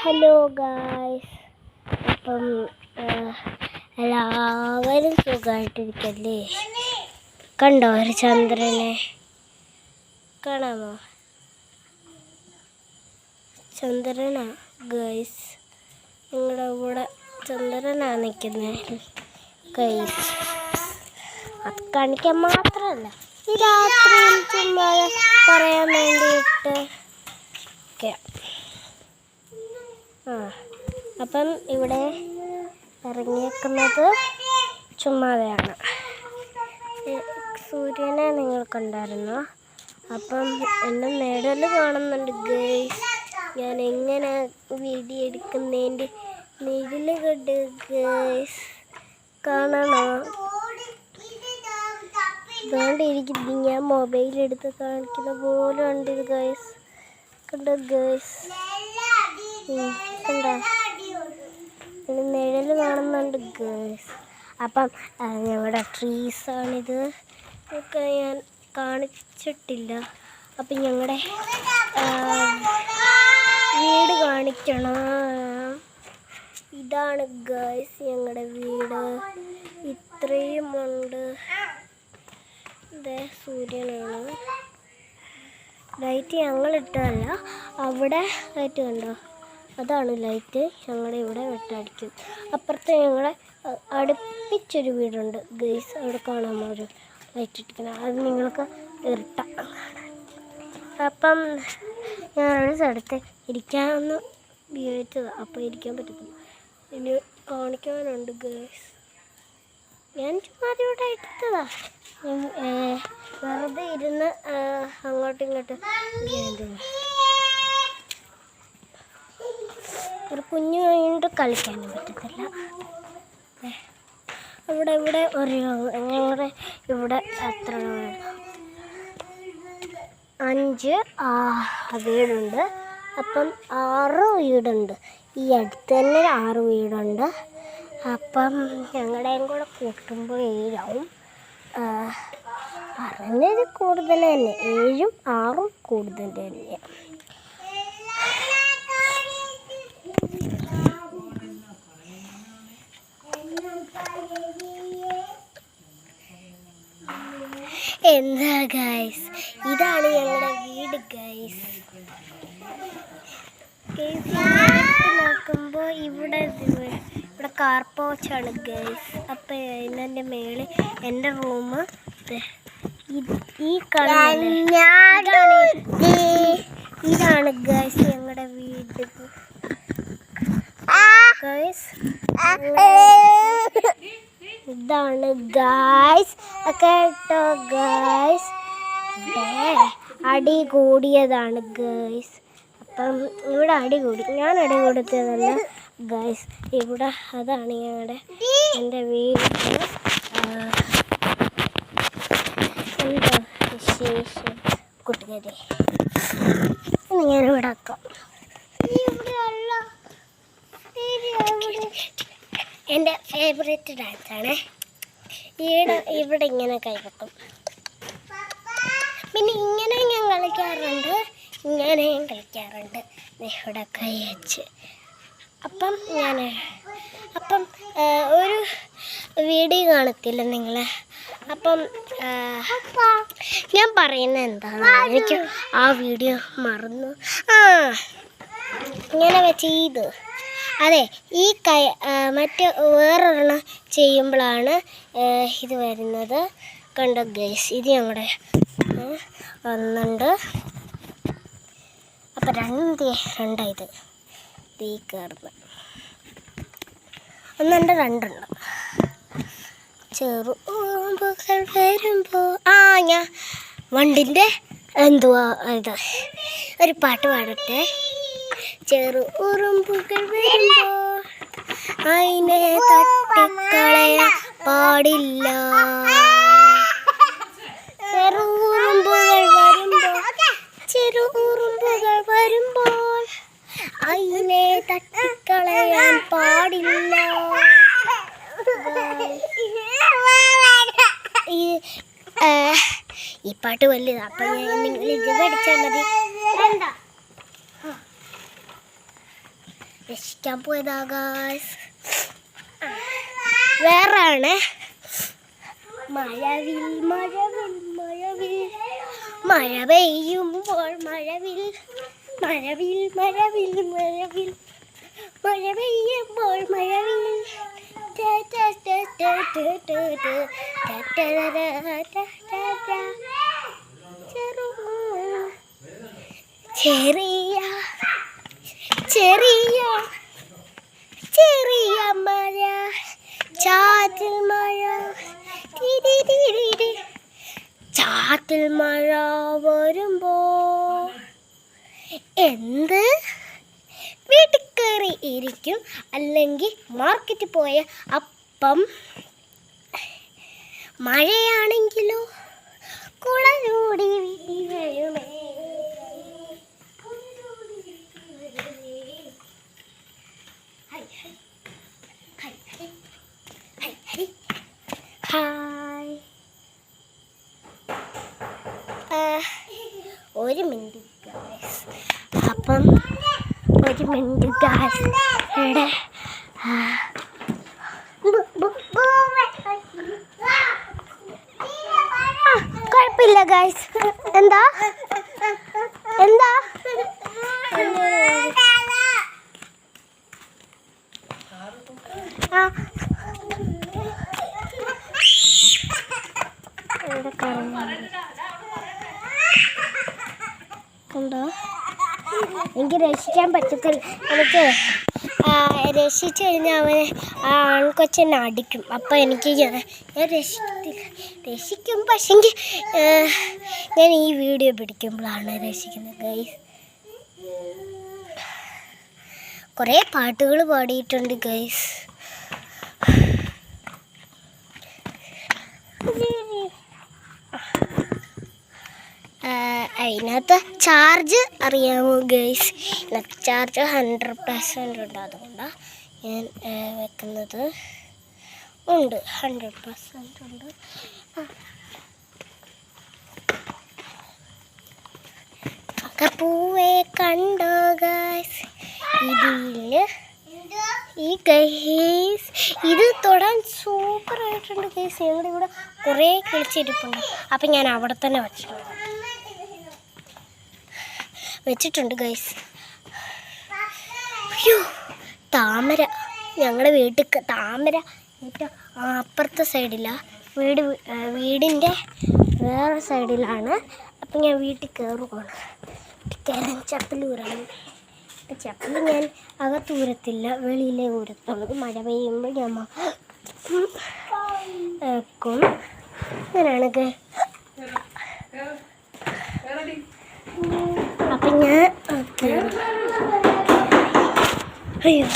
Hello guys അപ്പം എല്ലാവരും സുഖമായിട്ടിരിക്കല്ലേ കണ്ടോ ഒരു ചന്ദ്രനെ? കാണാമോ? ചന്ദ്രനാ ഗൈസ് നിങ്ങളുടെ കൂടെ ചന്ദ്രനാ നിൽക്കുന്നത് ഗൈസ് അത് കാണിക്കാൻ മാത്രമല്ല ഈ രാത്രി പറയാൻ വേണ്ടിയിട്ട് ഒക്കെ. അപ്പം ഇവിടെ ഇറങ്ങിയേക്കുന്നത് ചുമ്മാതെയാണ്. സൂര്യനെ നിങ്ങൾ കണ്ടായിരുന്നു? അപ്പം എന്നെ നേടൽ കാണുന്നുണ്ട് ഗേസ് ഞാൻ എങ്ങനെ വീഡിയോ എടുക്കുന്നതിന്റെ നിഴൽ കണ്ട് ഗേസ് കാണണോ? അതുകൊണ്ട് ഇരിക്കുന്നു ഞാൻ മൊബൈൽ എടുത്ത് കാണിക്കുന്ന പോലെ ഉണ്ട് ഗേസ് കണ്ടോ ഗേസ് കണ്ടോ നിഴൽ കാണുന്നുണ്ട് ഗേൾസ് അപ്പം ഞങ്ങളുടെ ട്രീസ് ആണിത്. ഒക്കെ ഞാൻ കാണിച്ചിട്ടില്ല. അപ്പം ഞങ്ങളുടെ വീട് കാണിക്കണം? ഇതാണ് ഗേൾസ് ഞങ്ങളുടെ വീട്. ഇത്രയും ഉണ്ട്. ഇതേ സൂര്യനാണ്. ലൈറ്റ് ഞങ്ങളിട്ടതല്ല. അവിടെ ലൈറ്റ് കണ്ടോ? അതാണ് ലൈറ്റ്. ഞങ്ങളുടെ ഇവിടെ വെട്ടടിക്കും അപ്പുറത്ത് ഞങ്ങളെ അടുപ്പിച്ചൊരു വീടുണ്ട്. ഗൈസ് അവിടെ കാണാമോ ഒരു ലൈറ്റ് ഇട്ടിരിക്കുന്നത് അത് നിങ്ങൾക്ക് ഇരട്ട. അപ്പം ഞാൻ ഒരു സ്ഥലത്ത് ഇരിക്കാമെന്ന് ഉപയോഗിച്ചത് അപ്പോൾ ഇരിക്കാൻ പറ്റത്തില്ല. ഇനി കാണിക്കാനുണ്ട് ഗൈസ്. ഞാൻ ചുമ്മാ ഇവിടെ എടുത്തതാ ഞാൻ, വെറുതെ ഇരുന്ന് അങ്ങോട്ടും ഇങ്ങോട്ടും ഒരു കുഞ്ഞു കഴിഞ്ഞിട്ട് കളിക്കാനും പറ്റത്തില്ല. ഇവിടെ ഇവിടെ ഒരു ഞങ്ങളുടെ ഇവിടെ എത്ര? അഞ്ച് വീടുണ്ട്. അപ്പം ആറ് വീടുണ്ട്. ഈ അടുത്ത് തന്നെ ആറ് വീടുണ്ട്. അപ്പം ഞങ്ങളുടെയും കൂടെ കൂട്ടുമ്പോൾ ഏഴാവും പറഞ്ഞത് കൂടുതൽ തന്നെ. ഏഴും ആറും കൂടുതൽ തന്നെയാണ് എന്താ ഗൈസ് ഇതാണ് ഞങ്ങളുടെ വീട് ഗൈസ് നോക്കുമ്പോൾ ഇവിടെ ഇവിടെ കാർ പോച്ചാണ് ഗൈസ് അപ്പം ഇതിന്റെ മേളിൽ എന്റെ റൂം ഈ ഇതാണ് ഗൈസ് ഞങ്ങളുടെ വീട്. ഗൈസ് ഇതാണ് ഗായ്സ്. കേട്ടോ ഗായ്സ്? അടി കൂടിയതാണ് ഗായ്സ്. അപ്പം ഇവിടെ അടി കൂടി. ഞാൻ അടി കൊടുത്തതല്ല ഗായ്സ്. ഇവിടെ അതാണ് ഞങ്ങളുടെ എന്റെ വീട്. എന്താ വിശേഷം? കൂട്ടുകാരെ ഞാനിവിടെ ആക്കാം എന്റെ ഫേവറേറ്റ് ഡാൻസാണ് ഇവിടെ ഇവിടെ ഇങ്ങനെ കൈവെക്കും. പിന്നെ ഇങ്ങനെ ഞാൻ കളിക്കാറുണ്ട് ഇങ്ങനെയും കളിക്കാറുണ്ട്. ഇവിടെ കൈ വെച്ച്. അപ്പം ഞാൻ അപ്പം ഒരു വീഡിയോ കാണത്തില്ല നിങ്ങൾ അപ്പം ഞാൻ പറയുന്നത് എന്താണ് എനിക്ക് ആ വീഡിയോ മറന്നു. ആ ഇങ്ങനെ വെച്ച് അതെ ഈ കൈ മറ്റ് വേറൊരെണ്ണം ചെയ്യുമ്പോഴാണ് ഇത് വരുന്നത്. കണ്ടോ ഗൈസ് ഇത് ഞങ്ങളുടെ ഒന്നുണ്ട് അപ്പം രണ്ട് രണ്ടായത് ഈ കയറുന്നത് ഒന്നുണ്ട് രണ്ടുണ്ട് ചെറു വരുമ്പോൾ ആ ഞാൻ വണ്ടിന്റെ എന്തുവാ ഇത്. ഒരു പാട്ട് പാടട്ടെ. ചെറു ഉറുമ്പുകൾ വരുമ്പോൾ അതിനെ തട്ടിക്കളയാൻ പാടില്ല. ചെറു ഉറുമ്പുകൾ വരുമ്പോൾ ചെറു ഉറുമ്പുകൾ വരുമ്പോൾ അതിനെ തട്ടിക്കളയാൻ പാടില്ല. ഈ പാട്ട് വലുതാ. അപ്പം ഞാൻ നിങ്ങൾ ഇത് പഠിച്ചാൽ മതി. വേണ്ട രക്ഷിക്കാൻ പോയതാ ഗായ്സ് വേറാണ് മഴവിൽ മഴവിൽ മഴവിൽ മഴ പെയ്യുമ്പോൾ മഴവിൽ മഴവിൽ മഴവിൽ മഴവിൽ മഴ പെയ്യുമ്പോൾ മഴവിൽ. ചെറിയ ചെറിയ ചെറിയ മഴ ചാറ്റിൽ മഴ. ചാറ്റിൽ മഴ വരുമ്പോ എന്ത്? വീട്ടിൽ കയറി ഇരിക്കും. അല്ലെങ്കിൽ മാർക്കറ്റിൽ പോയ അപ്പം മഴയാണെങ്കിലോ കുളനൂടി വീഴുമേ hi, hi. Hi, hi. Hi, hi. Hi ഒരു മിനിറ്റ് ഗായ്സ് അപ്പം ഒരു മിനിറ്റ് ഗായ്സ് ഇവിടെ കുഴപ്പമില്ല ഗായ്സ് എന്താ? എന്താ? ആ ഇവിടെ കറങ്ങുന്നുണ്ട്. കണ്ടോ എനിക്ക് രക്ഷിക്കാൻ പറ്റത്തില്ല. എനിക്ക് രക്ഷിച്ചു കഴിഞ്ഞാൽ അവനെ ആ ആൺകൊച്ചെന്നെ അടിക്കും. അപ്പം എനിക്ക് ഞാൻ രക്ഷിക്കത്തില്ല. രക്ഷിക്കും. പക്ഷെങ്കിൽ ഞാൻ ഈ വീഡിയോ പിടിക്കുമ്പോഴാണ് രക്ഷിക്കുന്നത് ഗൈസ് കുറേ പാട്ടുകൾ പാടിയിട്ടുണ്ട് ഗൈസ് അതിനകത്ത് ചാർജ് അറിയാമോ ഗൈസ് ഇതിനകത്ത് ചാർജ് ഹൺഡ്രഡ് പെർസെന്റ് ഉണ്ട്. അതുകൊണ്ടാണ് ഞാൻ വെക്കുന്നത് ഉണ്ട്. ഹൺഡ്രഡ് പെർസെന്റ് ഉണ്ട്. പൂവേ കണ്ടോ ഗൈസ് ഇതിൽ ഈ ഗൈസ് ഇത് തൊടാൻ സൂപ്പറായിട്ടുണ്ട് ഗൈസ് ഞങ്ങളുടെ ഇവിടെ കുറേ കിളിച്ചിരിപ്പുണ്ട്. അപ്പം ഞാൻ അവിടെ തന്നെ വെച്ചിട്ടുണ്ട്. വെച്ചിട്ടുണ്ട് ഗൈസ് അയ്യോ താമര. ഞങ്ങളുടെ വീട്ടിൽ താമര അപ്പുറത്തെ സൈഡിലാണ് വീട് വീടിന്റെ വേറെ സൈഡിലാണ് അപ്പം ഞാൻ വീട്ടിൽ കയറുകയാണ് കയറാൻ ചപ്പലൂരാണ്. ചപ്പൽ ഞാൻ അകത്തൂരത്തില്ല വെളിയിലെ ഊരത്തുള്ളത് മഴ പെയ്യുമ്പോൾ ഞാൻ അങ്ങനെയാണൊക്കെ വെക്കും. അങ്ങനെയാണ് ഗ- അപ്പം ഞാൻ അയ്യോ.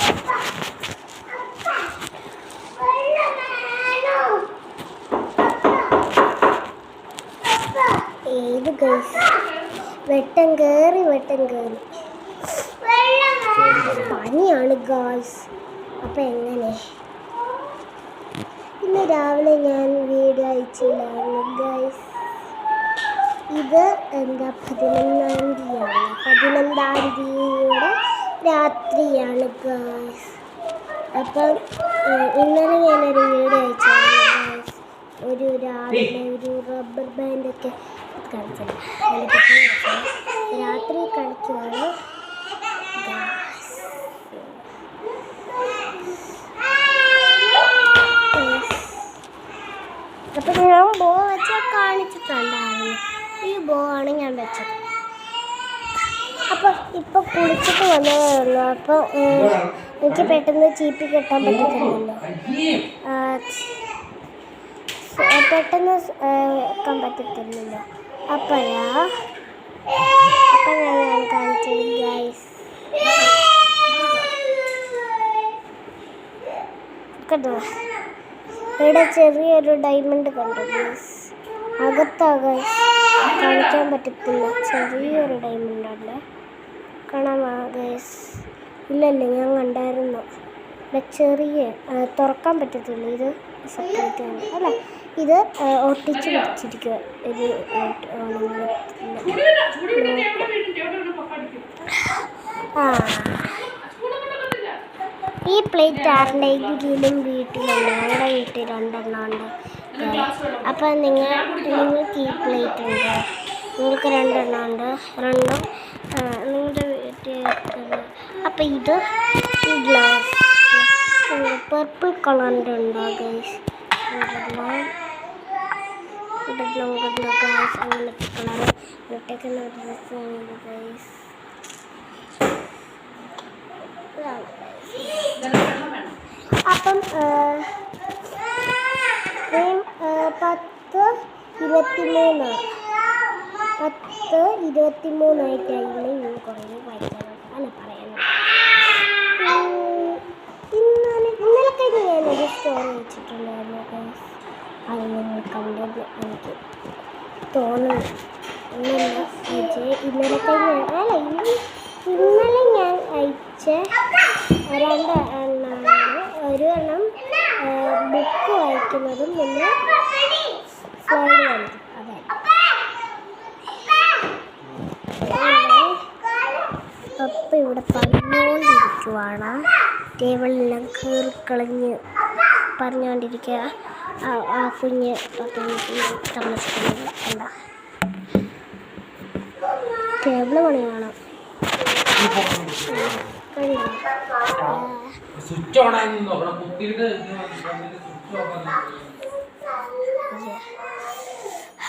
ഏത് ഗൈസ് വെട്ടം കയറി വെട്ടം കയറി പനിയാണ് ഗായ്സ് അപ്പം എങ്ങനെ? ഇന്ന് രാവിലെ ഞാൻ വീട് അയച്ചില്ലായിരുന്നു ഗായ്സ് ഇത് എന്താ പതിനൊന്നാം തീയതിയാണ്. പതിനൊന്നാം തീയതിയുടെ രാത്രിയാണ് ഗായ്സ് അപ്പം ഇന്നലെ ഞാനൊരു വീഡിയോ അയച്ചായിരുന്നു ഗായ്സ് ഒരു രാവിലെ ഒരു റബ്ബർ ബാൻഡൊക്കെ കളിച്ചത്. അതിനെ രാത്രി കളിക്കുവാണ്. ഗായ്സ് അപ്പം ഞാൻ ബോ വെച്ച കാണിച്ചിട്ടുണ്ടായിരുന്നു ഈ ബോ ആണ് ഞാൻ വെച്ചത്. അപ്പൊ ഇപ്പൊ കുളിച്ചിട്ട് വന്നതേ ഉള്ളൂ അപ്പോൾ എനിക്ക് പെട്ടെന്ന് ചീപ്പി കെട്ടാൻ പറ്റത്തില്ലല്ലോ. പെട്ടെന്ന് വെക്കാൻ പറ്റത്തില്ലല്ലോ. അപ്പോഴാ അപ്പം ഞാൻ കണ്ടോ? ഇവിടെ ചെറിയൊരു ഡയമണ്ട് കണ്ടു ഗൈസ് കാണിക്കാൻ പറ്റത്തില്ല. ചെറിയൊരു ഡയമണ്ട് ഉണ്ട് കാണാമോ ഗൈസ് ഇല്ലല്ല ഞാൻ കണ്ടായിരുന്നു. ഇവിടെ ചെറിയ തുറക്കാൻ പറ്റത്തില്ല. ഇത് സെപ്പറേറ്റ് ആണ്. അല്ല? ഇത് ഒട്ടിച്ച് പിടിച്ചിരിക്കുക ഇത്. ആ ഈ പ്ലേറ്റ് ആരുടെയെങ്കിലും വീട്ടിലുണ്ട് ഞങ്ങളുടെ വീട്ടിൽ രണ്ടെണ്ണം ഉണ്ട് അപ്പം നിങ്ങൾ നിങ്ങൾക്ക് ഈ പ്ലേറ്റ് ഉണ്ട്? നിങ്ങൾക്ക് രണ്ടെണ്ണം ഉണ്ട്. രണ്ടും നിങ്ങളുടെ വീട്ടിൽ അപ്പം ഇത് ഈ ഗ്ലാസ് പർപ്പിൾ കളറിന്റെ ഉണ്ടോ ഗൈസ് ഇതെല്ലാം ഇതെല്ലാം കണ്ടോ ഗൈസ് അങ്ങനത്തെ കളർ ഇട്ടേക്കുന്ന ഡ്രസ്സാണ് ഗൈസ് അപ്പം പത്ത് ഇരുപത്തിമൂന്ന്. പത്ത് ഇരുപത്തിമൂന്നായിട്ടായിരുന്നു ഇന്ന് കുറേ വായിക്കാനുണ്ട് അല്ല പറയാനുള്ളത് ഇന്നലെ കഴിഞ്ഞ് ഞാനൊരു സ്റ്റോറി വെച്ചിട്ടുണ്ടായിരുന്നു. അത് നിങ്ങൾ കണ്ടത് എനിക്ക് തോന്നുന്നു. ഇന്നലെ കഴിഞ്ഞ അല്ല ഇന്ന് ഇന്നലെ ഞാൻ അയച്ച രണ്ട് എണ്ണമാണ് ഒരു എണ്ണം ബുക്ക് വായിക്കുന്നതും പിന്നെ അതെ പപ്പ ഇവിടെ പറഞ്ഞുകൊണ്ടിരിക്കുവാണ് ടേബിളിലെല്ലാം കീറിക്കളഞ്ഞ് പറഞ്ഞുകൊണ്ടിരിക്കുക ആ ആ കുഞ്ഞ് താമസിക്കുന്നത് അല്ല ടേബിൾ പണിയാണ്. കഴിഞ്ഞു സ്വിച്ച് ഓൺ ആയി നോക്കണം. കുത്തിയിട്ട്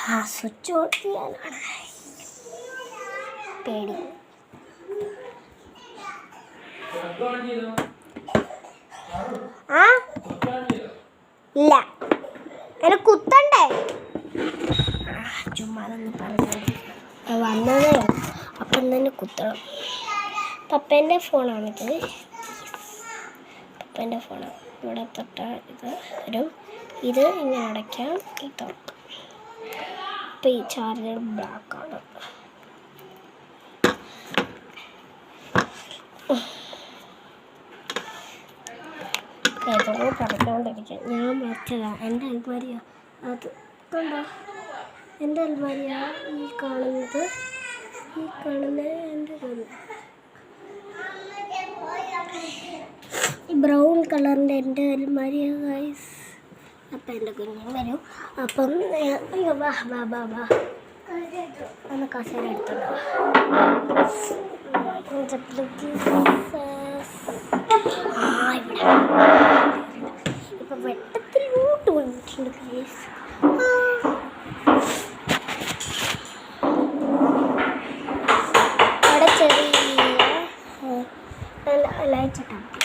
ആ സ്വിച്ച് ഓൺ ചെയ്യാനാണ്. പേടി. ആ? ഇല്ല. എന്നെ കുത്തണ്ടേ? ചുമ്മാതൊന്ന് പറഞ്ഞു വന്നതേ. അപ്പം തന്നെ കുത്തണം. പപ്പേന്റെ ഫോണാണിത് പപ്പേന്റെ ഫോണാണ് ഇവിടെ തൊട്ട ഇത് വരും ഇത് ഇങ്ങനെ അടയ്ക്കാം. ഈ തുറക്കാം. അപ്പം ഈ ചാർജർ ബ്ലാക്കാണ് ഏതോ പറഞ്ഞുകൊണ്ടിരിക്കുക ഞാൻ മറിച്ചതാണ് എന്റെ അൽമാരിയാ. അത് കണ്ടോ? എന്റെ അൽമാരിയാണ് ഈ കാണുന്നത്. ഈ കാണുന്ന എന്റെ റൂം ഈ ബ്രൗൺ കളറിന്റെ എന്റെ ഒരു മരിയ ഗൈസ് അപ്പം എന്റെ കുഞ്ഞും വരും. അപ്പം വാ വാ വാ വാ. ഒന്ന് കസേര എടുത്തോളൂ ഇപ്പം വെട്ടത്തിലോട്ട് വന്നിട്ടുണ്ട് ഗൈസ് ലൈറ്റ് ഇട്ടാൽ മതി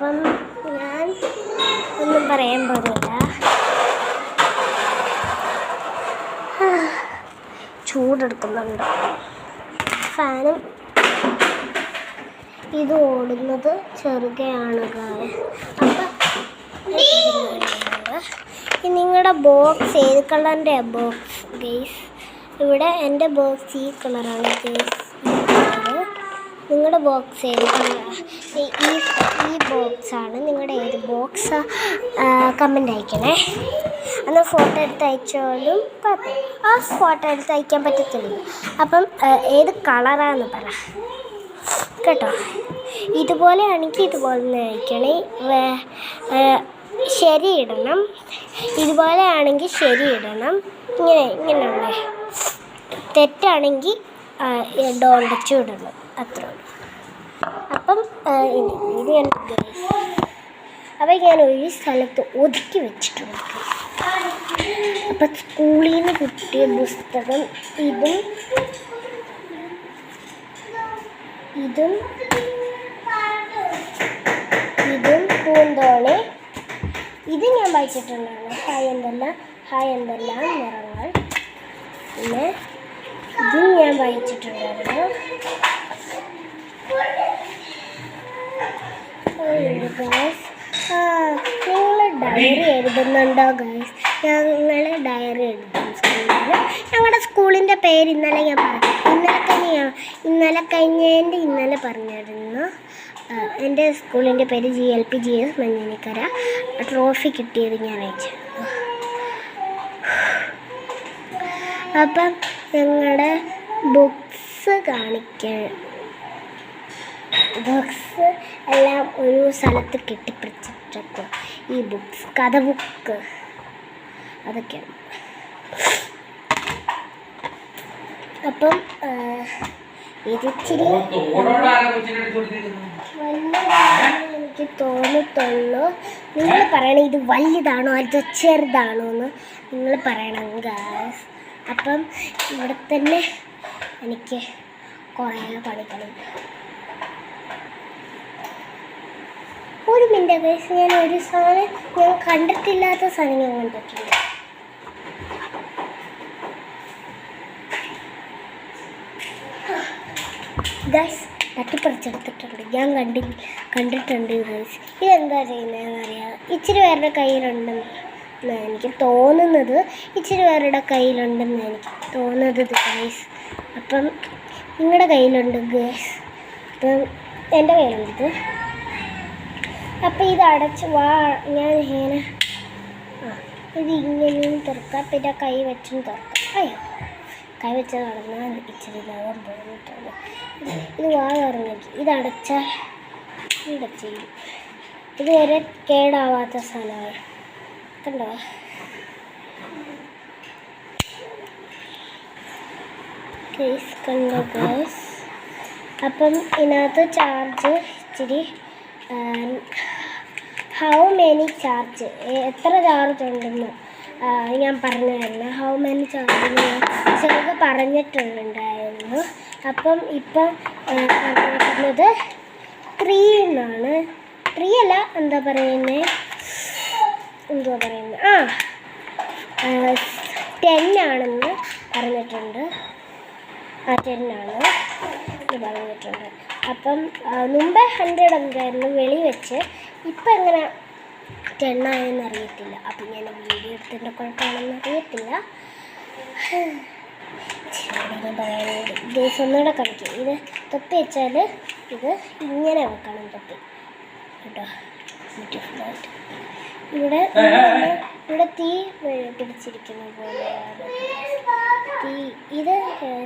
അപ്പം ഞാൻ ഒന്നും പറയാൻ പോകുന്നില്ല ചൂടെടുക്കുന്നുണ്ട്. ഫാനും ഇത് ഓടുന്നത് ചെറുകയാണ് അപ്പം നിങ്ങളുടെ ബോക്സ് ഏത് കളറിന്റെ ബോക്സ് ഗെയ്സ് ഇവിടെ എന്റെ ബോക്സ് ഈ കളറാണ് ഗെയ്സ് നിങ്ങളുടെ ബോക്സ് ഈ ഈ ബോക്സാണ് നിങ്ങളുടെ ഏത്? ബോക്സ് കമന്റ് അയക്കണേ. അന്ന് ഫോട്ടോ എടുത്ത് അയച്ചാലും കുഴപ്പമില്ല ആ ഫോട്ടോ എടുത്ത് അയക്കാൻ പറ്റത്തില്ല. അപ്പം ഏത് കളറാന്ന് പറ. കേട്ടോ? ഇതുപോലെ ആണെങ്കിൽ ഇതുപോലെ അയക്കണേ ശരി ഇടണം. ഇതുപോലെ ആണെങ്കിൽ ശരി ഇടണം. ഇങ്ങനെ ഇങ്ങനെയുള്ള. തെറ്റാണെങ്കിൽ ഡോണ്ടച്ചു ഇടണം അത്രേ ഉള്ളൂ. അപ്പം ഇനി ഞാൻ അപ്പം ഞാൻ ഒരു സ്ഥലത്ത് ഒതുക്കി വെച്ചിട്ടുണ്ട്. അപ്പം സ്കൂളിൽ നിന്ന് കിട്ടിയ പുസ്തകം ഇതും ഇതും ഇതും പൂന്തോണി. ഇത് ഞാൻ വായിച്ചിട്ടുണ്ടാണ് ഹായ് എന്തെല്ലാം ഹായ് എന്തെല്ലാം നിറങ്ങൾ. പിന്നെ ഇതും ഞാൻ വായിച്ചിട്ടുണ്ടായിരുന്നു. ഗൈസ് ഡയറി എഴുതുന്നുണ്ടോ ഗൈസ് ഞങ്ങൾ ഡയറി എഴുതും സ്കൂളിൽ ഞങ്ങളുടെ സ്കൂളിന്റെ പേര് ഇന്നലെ ഞാൻ പറഞ്ഞു ഇന്നലെ കഴിഞ്ഞ ഇന്നലെ കഴിഞ്ഞതിന്റെ ഇന്നലെ പറഞ്ഞിരുന്നു എന്റെ സ്കൂളിന്റെ പേര് G L P G S Manjanikkara. Trophy കിട്ടിയത് ഞാൻ അയച്ചു അപ്പം ഞങ്ങളുടെ ബുക്സ് കാണിക്കാൻ ബുക്സ് എല്ലാം ഒരു സ്ഥലത്ത് കെട്ടിപ്പിടിച്ചിട്ടൊക്കെ ഈ ബുക്സ് കഥ ബുക്ക് അതൊക്കെയാണ്. അപ്പം ഇതിച്ചിരി എനിക്ക് തോന്നത്തുള്ളൂ നിങ്ങൾ പറയണം ഇത് വലുതാണോ അതോ ചെറുതാണോ എന്ന് നിങ്ങൾ പറയണം ഗാസ് അപ്പം ഇവിടെ തന്നെ എനിക്ക് കുറേ പണികളുണ്ട്. ഒരു മിനിറ്റ് ഗൈസ് ഞാൻ ഒരു സാധനം ഞാൻ കണ്ടിട്ടില്ലാത്ത സാധനം ഞാൻ കണ്ടിട്ടുണ്ട്. തട്ടിപ്പറിച്ചെടുത്തിട്ടുണ്ട് ഞാൻ കണ്ടി കണ്ടിട്ടുണ്ട് ഗൈസ് ഇതെന്താ ചെയ്യുന്നതെന്ന് അറിയാം ഇച്ചിരി പേരുടെ കയ്യിലുണ്ടെന്ന് എനിക്ക് തോന്നുന്നത് ഇച്ചിരി പേരുടെ കയ്യിലുണ്ടെന്ന് എനിക്ക് തോന്നുന്നത് ഗൈസ് അപ്പം നിങ്ങളുടെ കയ്യിലുണ്ട് ഗൈസ് അപ്പം എന്റെ കയ്യിലുണ്ട് ഇത് അപ്പം ഇത് അടച്ച് വാ ഞാൻ ഇങ്ങനെ ആ ഇത് ഇങ്ങനെയും തുറക്കാം. പിന്നെ കൈ വെച്ചും തുറക്കാം. അയ്യോ കൈ വെച്ച് നടന്നാൽ ഇച്ചിരി നേരം പോയിട്ടുണ്ട് ഇത് വാ തുറന്നെങ്കിൽ ഇത് അടച്ചാൽ ഇവിടെ ചെയ്യും? ഇതുവരെ കേടാവാത്ത സാധനമാണ്. കണ്ടോ? കേസ് കണ്ടോ ഗേസ് അപ്പം ഇതിനകത്ത് ചാർജ് ഇച്ചിരി ഹൗ മെനി ചാർജ് എത്ര ചാർജ് ഉണ്ടെന്ന് ഞാൻ പറഞ്ഞു തരുന്നു. ഹൗ മെനി ചാർജ് ചെറുത് പറഞ്ഞിട്ടുണ്ടായിരുന്നു. അപ്പം ഇപ്പം പറഞ്ഞിരിക്കുന്നത് ത്രീ എന്നാണ്. ത്രീ അല്ല എന്താ പറയുന്നത് എന്തുവാ പറയുന്നത് ആ ടെൻ ആണെന്ന് പറഞ്ഞിട്ടുണ്ട്. ആ ടെന്നാണ് ഇത് പറഞ്ഞിട്ടുണ്ട്. അപ്പം മുമ്പേ ഹൺഡ്രഡ് എന്തായിരുന്നു വെളി വെച്ച് ഇപ്പം എങ്ങനെ ടെണ്ണായെന്ന് അറിയത്തില്ല. അപ്പം ഞാൻ വീഡിയോ എടുത്തിന്റെ കുഴപ്പമാണെന്ന് അറിയത്തില്ല. പറയാനുണ്ട് ദിവസം ഒന്നുകൂടെ കളിക്കും. ഇത് തൊപ്പി വെച്ചാൽ ഇത് ഇങ്ങനെ വെക്കണം തൊപ്പി. കേട്ടോ? ബ്യൂട്ടിഫുള്ളായിട്ട് ഇവിടെ ഇവിടെ- തീ പിടിച്ചിരിക്കുന്ന പോലെയാണ് തീ ഇത്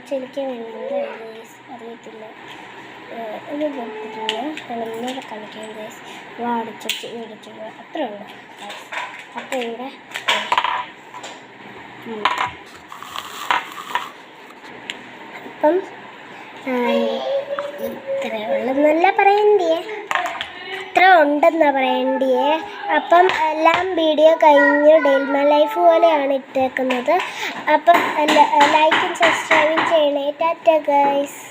ചെലിക്കാൻ വേണ്ടി അറിയത്തില്ല. ഒന്ന് കളിക്കാൻ ഗൈസ് വാ അടിച്ചു അത്രേ ഉള്ളു. അപ്പോൾ ഇവിടെ അപ്പം ഇത്രേ ഉള്ളെന്നല്ല പറയണ്ടിയേ. ഇത്ര ഉണ്ടെന്നാ പറയണ്ടിയേ. അപ്പം എല്ലാം വീഡിയോ കഴിഞ്ഞ് ഡെയിൽമ ലൈഫ് പോലെയാണ് ഇട്ടേക്കുന്നത്. അപ്പം ലൈക്കും സബ്സ്ക്രൈബും ചെയ്യണേ. Tata guys.